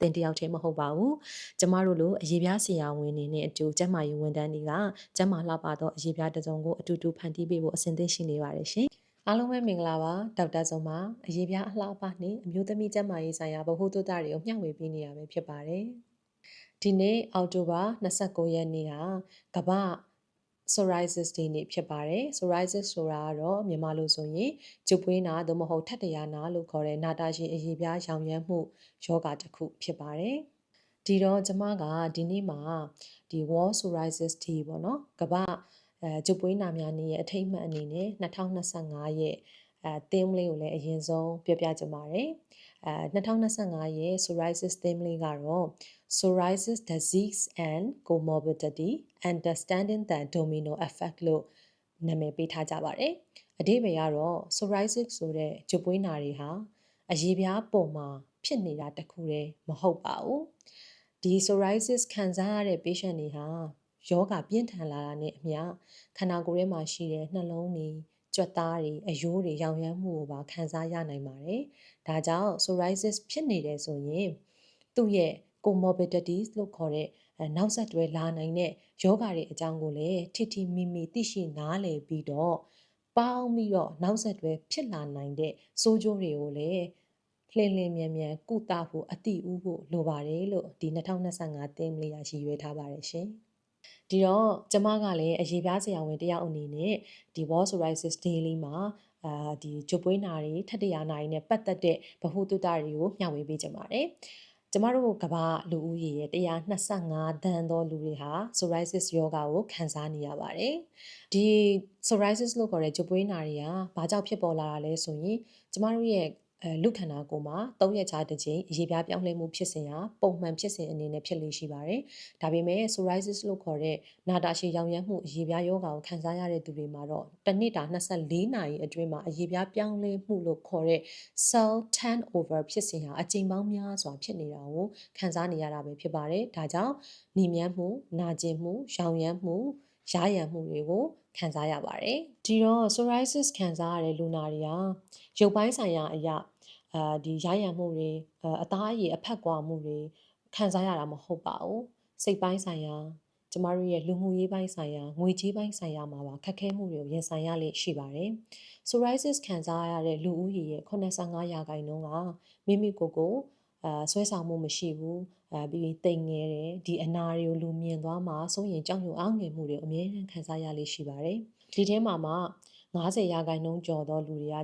သင်တယောက်တည်းမဟုတ်ပါဘူးကျမတို့လိုအရေးပြားဆရာဝန်တွေနဲ့အတူကျန်းမာရေးဝန်ထမ်းတွေကကျန်းမာလှပသောအရေးပြားတစ်စုံကိုအတူတူဖန်တီးပေးဖို့အစဉ်သင့်ရှိနေပါတယ်ရှင်အားလုံးပဲမင်္ဂလာပါဒေါက်တာစုံပါအရေးပြားအလှပနဲ့အမျိုးသမီးကျန်းမာရေးဆိုင်ရာဗဟုသုတတွေကိုမျှဝေပေးနေရပဲဖြစ်ပါတယ်ဒီနေ့အောက်တိုဘာ29ရက်နေ့ဟာကမ္ဘာ psoriasis day နေ့ဖြစ်ပါတယ် psoriasis ဆိုတာကတော့မြန်မာလိုဆိုရင်ကျုပ်ပွေးနာသို့မဟုတ်ထပ်တရာနာလို့ခေါ်တဲ့နာတာရှည်အရေပြားရောင်ရမ်းမှုယောဂတစ်ခုဖြစ်ပါတယ်ဒီတော့ကျမကဒီနေ့မှာဒီ World Psoriasis Day ပေါ့နော်ကမ္ဘာအဲကျုပ်ပွေးနာများနေ့ရဲ့အထိတ်အမှတ်အနေနဲ့2025ရဲ့ အဲ theme လေးကိုလည်းအရင်ဆုံးပြောပြချင်ပါတယ်အဲ2025ရဲ့ psoriasis theme လေးကတော့ psoriasis disease and comorbidity understanding the domino effect လို့နာမည်ပေးထားကြပါတယ်အဓိပ္ပာယ်ကတော့ psoriasis ဆိုတဲ့ဂျပွေးနာတွေဟာအရေးပြားပုံမှာဖြစ်နေတာတခုတည်းမဟုတ်ပါဘူးဒီ psoriasis ခံစားရတဲ့ patient တွေဟာယောဂပြင်းထန်လာတာနဲ့အမျှခန္ဓာကိုယ်ထဲမှာရှိတဲ့နှလုံးတွေ ကြွက်သားတွေအယိုးတွေရောင်ရမ်းမှုကိုပါခံစားရနိုင်ပါတယ်။ဒါကြောင့် psoriasis ဖြစ်နေတယ်ဆိုရင်သူ့ရဲ့ comorbidities လို့ခေါ်တဲ့နောက်ဆက်တွဲလာနိုင်တဲ့ယောဂတွေအကြောင်းကိုလည်းထိထိမိမိသိရှိနားလည်ပြီးတော့ပေါင်းပြီးတော့နောက်ဆက်တွဲဖြစ်လာနိုင်တဲ့စိုးကျိုးတွေကိုလည်းလှင်လင်းမြန်မြန်ကုသဖို့အတိအဥဖို့လိုပါတယ်လို့ဒီ2025သင်းလေးရရှိရွေးထားပါတယ်ရှင်။ ဒီတော့ကျမကလည်းအရေးပြားဆရာဝန်တယောက်အနေနဲ့ဒီ Wall Psoriasis Daily မှာအာဒီဂျပွေးနာတွေထပ်တရာနာတွေနဲ့ပတ်သက်တဲ့ဗဟုသုတတွေကိုမျှဝေပေးကြပါတယ်ကျမတို့ကဘာလူဦးရေရဲ့125တန်းသောလူတွေဟာ psoriasis ယောဂါကိုခံစားနေရပါတယ်။ဒီ psoriasis လို့ခေါ်တဲ့ကြွပွေးနာတွေကဘာကြောင့်ဖြစ်ပေါ်လာတာလဲဆိုရင်ကျမတို့ရဲ့ အဲလူခန္ဓာကိုယ်မှာ၃ရက်ခြားတစ်ချိန်အရေးပြားပြောင်းလဲမှုဖြစ်စဉ်ဟာပုံမှန်ဖြစ်စဉ်အနေနဲ့ဖြစ်လို့ရှိပါတယ်။ဒါပေမဲ့ psoriasis လို့ခေါ်တဲ့နာတာရှည်ရောင်ရမ်းမှုအရေးပြားယောဂါကိုခံစားရတဲ့သူတွေမှာတော့တစ်နှစ်တာ24နာရီအတွင်းမှာအရေးပြားပြောင်းလဲမှုလို့ခေါ်တဲ့ cell turnover ဖြစ်စဉ်ဟာအကြိမ်ပေါင်းများစွာဖြစ်နေတာကိုခံစားနေရတာပဲဖြစ်ပါတယ်။ဒါကြောင့်နှီးမြန်းမှု၊နာကျင်မှု၊ရောင်ရမ်းမှုရာရံမှုတွေကိုခံစားရပါတယ်။ဒီတော့ psoriasis ခံစားရတဲ့လူနာတွေကရုပ်ပိုင်းဆိုင်ရာအရာ အာဒီရရံမှုတွေအသားအရည်အဖက်ကွာမှုတွေခံစားရတာမဟုတ်ပါဘူး။စိတ်ပိုင်းဆိုင်ရာကျမတို့ရဲ့လူမှုရေးပိုင်းဆိုင်ရာငွေကြေးပိုင်းဆိုင်ရာမှာပါခက်ခဲမှုတွေကိုရင်ဆိုင်ရလေရှိပါတယ်။ psoriasis ခံစားရတဲ့လူဦးရေရဲ့85ရာခိုင်နှုန်းကမိမိကိုယ်ကိုအာဆွဲဆောင်မှုမရှိဘူးအဲပြီးတိမ်ငယ်တယ်ဒီအနာတွေကိုလူမြင်သွားမှာစိုးရင်ကြောက်ရွံ့အောင်ငယ်မှုတွေအမြဲတမ်းခံစားရလေရှိပါတယ်ဒီထဲမှာမှ90ရာခိုင်နှုန်းကျော်သောလူတွေက